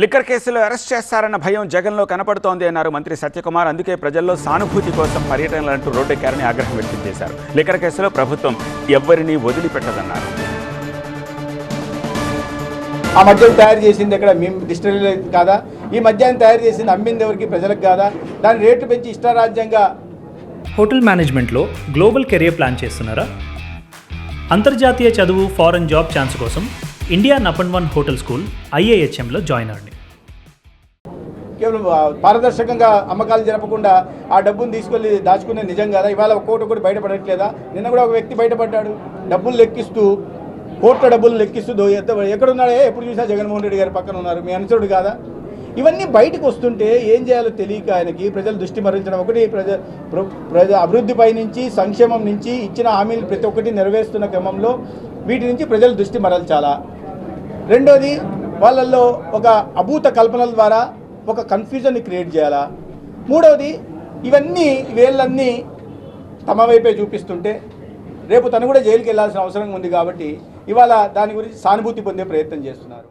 Liquor కేసులో arrest చేస్తారన్న భయం జగన్లో కనపడుతోంది అన్నారు మంత్రి సత్యకుమార్. అందుకే ప్రజల్లో సానుభూతి కోసం పర్యటనలంటూ రోడ్డెక్కారని ఆగ్రహం వ్యక్తం చేశారు. లిక్కర్ కేసులో ప్రభుత్వం ఎవ్వరినీ వదిలిపెట్టదన్నారు. ఆ మద్యం తయారు చేసింది ఎక్కడ? మేము డిస్టిలరీ కాదా? ఈ మద్యాన్ని తయారు చేసింది అమ్మింది ఎవరికి? ప్రజలకు కాదా? దాని రేటు పెంచి ఇష్టారాజ్యంగా హోటల్ మేనేజ్మెంట్లో గ్లోబల్ కెరియర్ ప్లాన్ చేస్తున్నారా? అంతర్జాతీయ చదువు ఫారెన్ జాబ్ ఛాన్స్ కోసం ఇండియా నపన్ వన్ హోటల్ స్కూల్ ఐఏహెచ్ఎంలో జాయిన్ అవ్వండి. కేవలం పారదర్శకంగా అమ్మకాలు జరపకుండా ఆ డబ్బును తీసుకెళ్ళి దాచుకునే నిజం కదా? ఇవాళ ఒక కోటి కూడా బయటపడట్లేదా? నిన్న కూడా ఒక వ్యక్తి బయటపడ్డాడు. డబ్బులు లెక్కిస్తూ కోట్ల డబ్బులు లెక్కిస్తూ ఎక్కడున్నాడే? ఎప్పుడు చూసినా జగన్మోహన్ రెడ్డి గారి పక్కన ఉన్నారు. మీ అనుచరుడు కాదా? ఇవన్నీ బయటకు వస్తుంటే ఏం చేయాలో తెలియక ఆయనకి ప్రజలు దృష్టి మరలించడం ఒకటి ప్రజ ప్ర- ప్రజ అభివృద్ధిపై నుంచి సంక్షేమం నుంచి ఇచ్చిన హామీలు ప్రతి ఒక్కటి నెరవేరుస్తున్న క్రమంలో వీటి నుంచి ప్రజలు దృష్టి మరల్చాలా? రెండోది వాళ్ళల్లో ఒక అభూత కల్పనల ద్వారా ఒక కన్ఫ్యూజన్ని క్రియేట్ చేయాలా? మూడవది ఇవన్నీ వేళ్ళన్నీ తమ వైపే చూపిస్తుంటే రేపు తను కూడా జైలుకి వెళ్ళాల్సిన అవసరం ఉంది కాబట్టి ఇవాళ దాని గురించి సానుభూతి పొందే ప్రయత్నం చేస్తున్నారు.